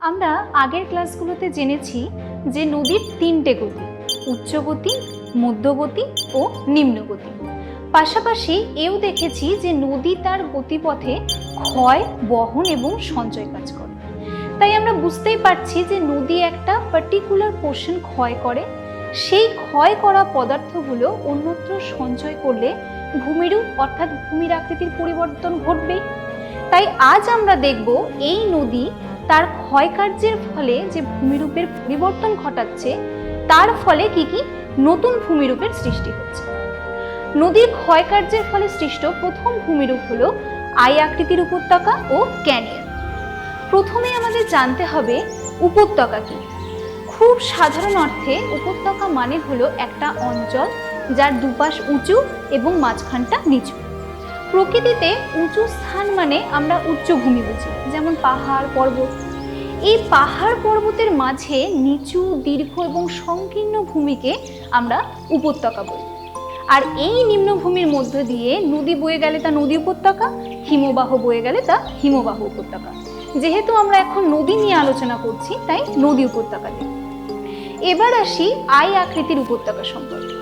আমরা আগের ক্লাসগুলোতে জেনেছি যে নদীর তিনটে গতি, উচ্চগতি, মধ্যগতি ও নিম্নগতি। পাশাপাশি এও দেখেছি যে নদী তার গতিপথে ক্ষয়, বহন এবং সঞ্চয় কাজ করে। তাই আমরা বুঝতেই পারছি যে নদী একটা পার্টিকুলার পোর্শন ক্ষয় করে। সেই ক্ষয় করা পদার্থগুলো অন্যত্র সঞ্চয় করলে ভূমিরূপ অর্থাৎ ভূমির আকৃতির পরিবর্তন ঘটবেই। তাই আজ আমরা দেখব এই নদী তার ক্ষয়কার্যের ফলে যে ভূমিরূপের পরিবর্তন ঘটাচ্ছে, তার ফলে কি কি? নতুন ভূমিরূপের সৃষ্টি হচ্ছে। নদীর ক্ষয়কার্যের ফলে সৃষ্ট প্রথম ভূমিরূপ হল আই আকৃতির উপত্যকা ও ক্যানিয়ন। প্রথমে আমাদের জানতে হবে উপত্যকা কি। খুব সাধারণ অর্থে উপত্যকা মানে হলো একটা অঞ্চল যার দুপাশ উঁচু এবং মাঝখানটা নিচু। প্রকৃতিতে উঁচু স্থান মানে আমরা উচ্চভূমি বুঝি, যেমন পাহাড়, পর্বত। এই পাহাড় পর্বতের মাঝে নিচু, দীর্ঘ এবং সংকীর্ণ ভূমিকে আমরা উপত্যকা বলি। আর এই নিম্নভূমির মধ্য দিয়ে নদী বয়ে গেলে তা নদী উপত্যকা, হিমবাহ বয়ে গেলে তা হিমবাহ উপত্যকা। যেহেতু আমরা এখন নদী নিয়ে আলোচনা করছি, তাই নদী উপত্যকা নিয়ে। এবার আসি আই আকৃতির উপত্যকা সম্পর্কে।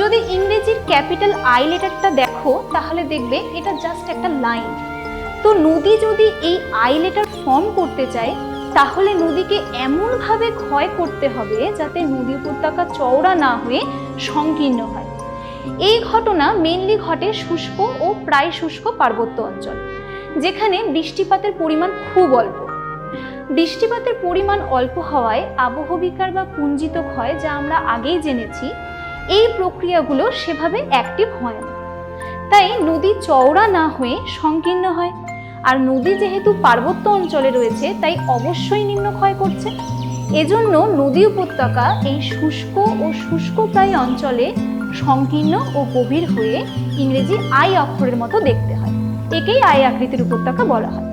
যদি ইংরেজির ক্যাপিটাল আই লেটারটা দেখো তাহলে দেখবে এটা জাস্ট একটা লাইন তো নদী যদি এই আই লেটার ফর্ম করতে চায়, তাহলে নদীকে এমনভাবে ক্ষয় করতে হবে যাতে নদী উপত্যকা চওড়া না হয়ে সংকীর্ণ হয়। এই ঘটনা মেনলি ঘটে শুষ্ক ও প্রায় শুষ্ক পার্বত্য অঞ্চল, যেখানে বৃষ্টিপাতের পরিমাণ খুব অল্প। বৃষ্টিপাতের পরিমাণ অল্প হওয়ায় আবহবিকার বা পুঞ্জিত ক্ষয় যা আমরা আগেই জেনেছি, এই প্রক্রিয়াগুলো সেভাবে অ্যাক্টিভ হয় না। তাই নদী চওড়া না হয়ে সংকীর্ণ হয়। আর নদী যেহেতু পার্বত্য অঞ্চলে রয়েছে, তাই অবশ্যই নিম্নক্ষয় করছে। এজন্য নদী উপত্যকা এই শুষ্ক ও শুষ্ক প্রায় অঞ্চলে সংকীর্ণ ও গভীর হয়ে ইংরেজি আই অক্ষরের মতো দেখতে হয়। একেই আই আকৃতির উপত্যকা বলা হয়।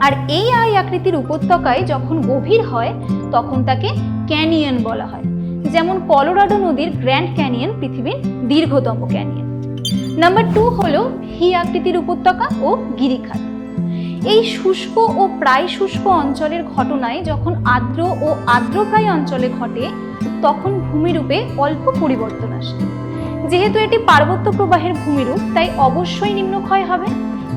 আর এই আই আকৃতির উপত্যকায় যখন গভীর হয়, তখন তাকে ক্যানিয়ন বলা হয়। যেমন কলোরাডো নদীর গ্র্যান্ড ক্যানিয়ন পৃথিবীর দীর্ঘতম ক্যানিয়ন। নাম্বার টু হলো ভি আকৃতির উপত্যকা ও গিরিখাত। এই শুষ্ক ও প্রায় শুষ্ক অঞ্চলের ঘটনায় যখন আর্দ্র ও আর্দ্রপ্রায় অঞ্চলে ঘটে, তখন ভূমিরূপে অল্প পরিবর্তন আসে। যেহেতু এটি পার্বত্য প্রবাহের ভূমিরূপ, তাই অবশ্যই নিম্নক্ষয় হবে।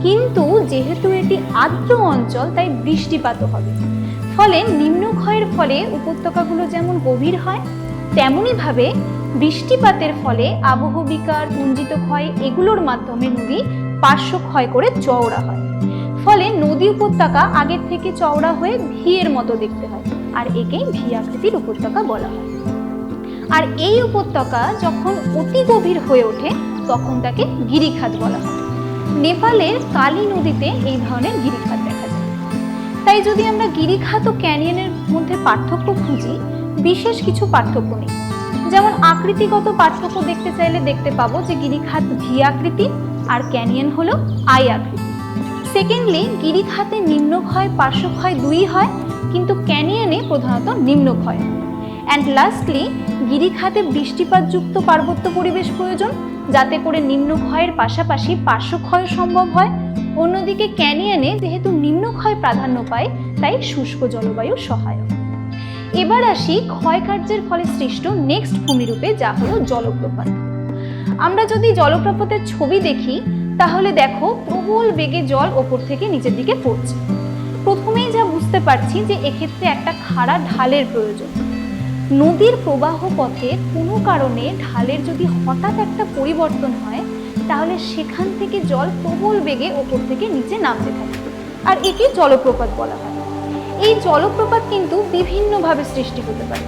কিন্তু যেহেতু এটি আর্দ্র অঞ্চল, তাই বৃষ্টিপাতও হবে। ফলে নিম্নক্ষয়ের ফলে উপত্যকাগুলো যেমন গভীর হয় তেমনইভাবে বৃষ্টিপাতের ফলে আবহবিকার পুঞ্জিত ক্ষয় এগুলোর মাধ্যমে নদী পার্শ্ব ক্ষয় করে চওড়া হয়। ফলে নদী উপত্যকা আগের থেকে চওড়া হয়ে ভিয়ের মতো দেখতে হয় আর একেই ভি আকৃতির উপত্যকা বলা হয়। আর এই উপত্যকা যখন অতি গভীর হয়ে ওঠে, তখন তাকে গিরিখাত বলা হয়। নেপালের কালী নদীতে এই ধরনের গিরিখাত দেখা যায়। তাই যদি আমরা গিরিখাত ও ক্যানিয়নের মধ্যে পার্থক্য খুঁজি বিশেষ কিছু পার্থক্য নেই। যেমন আকৃতিগত পার্থক্য দেখতে চাইলে দেখতে পাবো যে গিরিখাত ভি আকৃতি আর ক্যানিয়ন হলো আই আকৃতি। সেকেন্ডলি গিরিখাতে নিম্নক্ষয়, পার্শ্বক্ষয় দুই হয়, কিন্তু ক্যানিয়নে প্রধানত নিম্নক্ষয়। অ্যান্ড লাস্টলি গিরিখাতে বৃষ্টিপাতযুক্ত পার্বত্য পরিবেশ প্রয়োজন, যাতে করে নিম্নক্ষয়ের পাশাপাশি পার্শ্বক্ষয় সম্ভব হয়। অন্যদিকে ক্যানিয়নে যেহেতু নিম্নক্ষয় প্রাধান্য পায়, তাই শুষ্ক জলবায়ু সহায়ক। এবার আসি ক্ষয়কার্যের ফলে সৃষ্ট নেক্সট ভূমিরূপে, যা হলো জলপ্রপাত। আমরা যদি জলপ্রপাতের ছবি দেখি, তাহলে দেখো প্রবল বেগে জল ওপর থেকে নিচের দিকে পড়ছে। প্রথমেই যা বুঝতে পারছি যে এক্ষেত্রে একটা খাড়া ঢালের প্রয়োজন। নদীর প্রবাহ পথে কোনো কারণে ঢালের যদি হঠাৎ একটা পরিবর্তন হয়, তাহলে সেখান থেকে জল প্রবল বেগে ওপর থেকে নিচে নামতে থাকে। আর একে জলপ্রপাত বলা হয়। এই জলপ্রপাত কিন্তু বিভিন্নভাবে সৃষ্টি হতে পারে।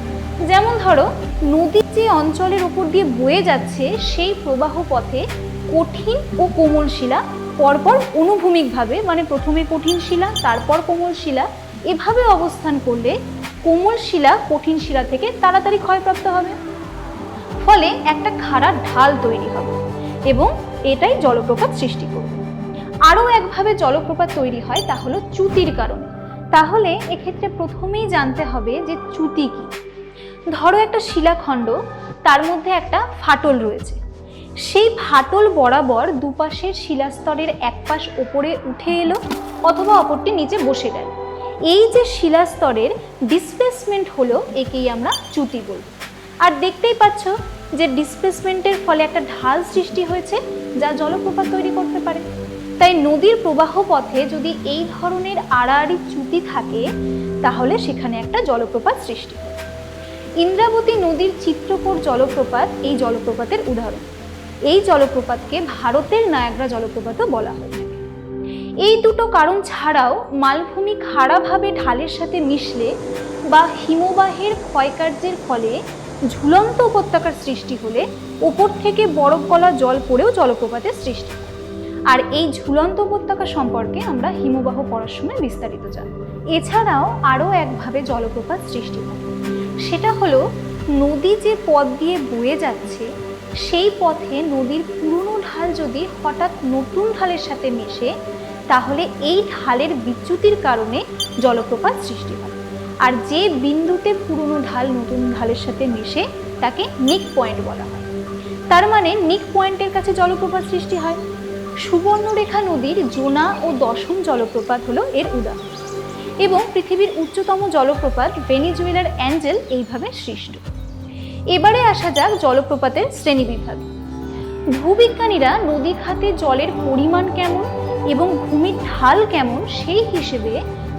যেমন ধরো নদীর যে অঞ্চলের উপর দিয়ে বয়ে যাচ্ছে, সেই প্রবাহ পথে কঠিন ও কোমল শিলা পরপর অনুভূমিকভাবে মানে প্রথমে কঠিন শিলা, তারপর কোমল শিলা, এভাবে অবস্থান করলে কোমল শিলা কঠিন শিলা থেকে তাড়াতাড়ি ক্ষয়প্রাপ্ত হবে। ফলে একটা খাড়া ঢাল তৈরি হবে এবং এটাই জলপ্রপাত সৃষ্টি করবে। আরও একভাবে জলপ্রপাত তৈরি হয় তা হলো চ্যুতির কারণে। তাহলে এক্ষেত্রে প্রথমেই জানতে হবে যে চ্যুতি কি। ধরো একটা শিলাখণ্ড, তার মধ্যে একটা ফাটল রয়েছে। সেই ফাটল বরাবর দুপাশের শিলাস্তরের এক পাশ ওপরে উঠে এলো অথবা অপরটি নিচে বসে গেল। এই যে শিলাস্তরের ডিসপ্লেসমেন্ট হলো, একেই আমরা চ্যুতি বলব আর দেখতেই পাচ্ছ যে ডিসপ্লেসমেন্টের ফলে একটা ঢাল সৃষ্টি হয়েছে, যা জলপ্রপাত তৈরি করতে পারে। তাই নদীর প্রবাহ পথে যদি এই ধরনের আড়াআড়ি চ্যুতি থাকে, তাহলে সেখানে একটা জলপ্রপাত সৃষ্টি হয়। ইন্দ্রাবতী নদীর চিত্রকোট জলপ্রপাত এই জলপ্রপাতের উদাহরণ। এই জলপ্রপাতকে ভারতের নায়াগ্রা জলপ্রপাতও বলা হয় এই দুটো কারণ ছাড়াও মালভূমি খাড়াভাবে ঢালের সাথে মিশলে বা হিমবাহের ক্ষয়কার্যের ফলে ঝুলন্ত উপত্যকার সৃষ্টি হলে ওপর থেকে বরফ গলা জল পড়েও জলপ্রপাতের সৃষ্টি হয়। আর এই ঝুলন্ত উপত্যকা সম্পর্কে আমরা হিমবাহ পড়ার সময় বিস্তারিত জানব। এছাড়াও আরও একভাবে জলপ্রপাত সৃষ্টি হয় সেটা হলো, নদী যে পথ দিয়ে বয়ে যাচ্ছে, সেই পথে নদীর পুরনো ঢাল যদি হঠাৎ নতুন ঢালের সাথে মেশে, তাহলে এই ঢালের বিচ্যুতির কারণে জলপ্রপাত সৃষ্টি হয়। আর যে বিন্দুতে পুরনো ঢাল নতুন ঢালের সাথে মিশে, তাকে নিক পয়েন্ট বলা হয়। তার মানে নিক পয়েন্টের কাছে জলপ্রপাত সৃষ্টি হয়। সুবর্ণরেখা নদীর জোনা ও দশম জলপ্রপাত হলো এর উদাহরণ। এবং পৃথিবীর উচ্চতম জলপ্রপাত ভেনিজুয়েলার অ্যাঞ্জেল এইভাবে সৃষ্ট। এবারে আসা যাক জলপ্রপাতের শ্রেণীবিভাগ। ভূবিজ্ঞানীরা নদী খাতে জলের পরিমাণ কেমন এবং ভূমির ঢাল কেমন সেই হিসেবে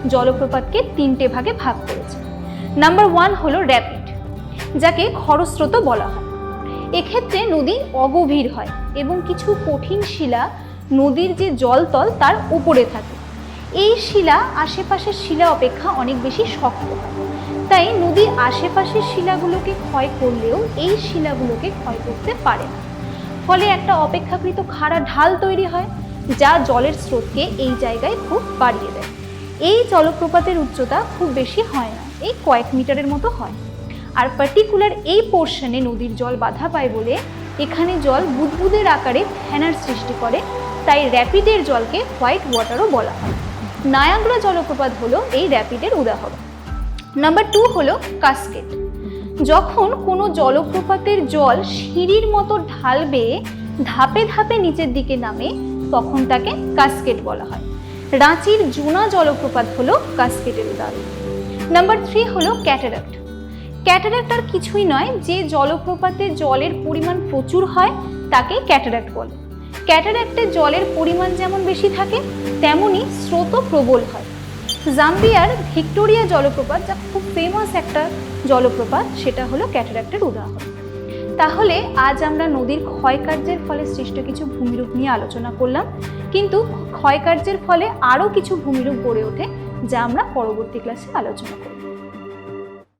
জলপ্রপাতকে তিনটে ভাগে ভাগ করেছে। নাম্বার ওয়ান হলো র্যাপিড, যাকে খরস্রোত বলা হয়। এক্ষেত্রে নদী অগভীর হয় এবং কিছু কঠিন শিলা নদীর যে জলতল তার উপরে থাকে। এই শিলা আশেপাশের শিলা অপেক্ষা অনেক বেশি শক্ত। তাই নদীর আশেপাশের শিলাগুলোকে ক্ষয় করলেও এই শিলাগুলোকে ক্ষয় করতে পারে না। ফলে একটা অপেক্ষাকৃত খাড়া ঢাল তৈরি হয়, যা জলের স্রোতকে এই জায়গায় খুব বাড়িয়ে দেয়। এই জলপ্রপাতের উচ্চতা খুব বেশি হয় না, এই কয়েক মিটারের মতো হয়। আর পার্টিকুলার এই পোর্শনে নদীর জল বাধা পায় বলে এখানে জল বুদবুদের আকারে ফেনার সৃষ্টি করে তাই র্যাপিডের জলকে হোয়াইট ওয়াটারও বলা হয়। নায়াগ্রা জলপ্রপাত হলো এই র্যাপিডের উদাহরণ। নাম্বার টু হলো কাস্কেট যখন কোনো জলপ্রপাতের জল সিঁড়ির মতো ঢাল বেয়ে ধাপে ধাপে নিচের দিকে নামে, তখন তাকে কাস্কেট বলা হয়। রাঁচির জুনা জলপ্রপাত হলো কাস্কেটের উদাহরণ। নাম্বার থ্রি হলো ক্যাটারাক্ট। ক্যাটারাক্ট আর কিছুই নয়, যে জলপ্রপাতে জলের পরিমাণ প্রচুর হয়, তাকে ক্যাটারাক্ট বলে। ক্যাটারাক্টে জলের পরিমাণ যেমন বেশি থাকে তেমনই স্রোতও প্রবল হয়। জাম্বিয়ার ভিক্টোরিয়া জলপ্রপাত, যা খুব ফেমাস একটা জলপ্রপাত, সেটা হলো ক্যাটারাক্টের উদাহরণ। তাহলে আজ আমরা নদীর ক্ষয়কার্যের ফলে সৃষ্ট কিছু ভূমিরূপ নিয়ে আলোচনা করলাম, কিন্তু ক্ষয়কার্যের ফলে আরও কিছু ভূমিরূপ গড়ে ওঠে, যা আমরা পরবর্তী ক্লাসে আলোচনা করব।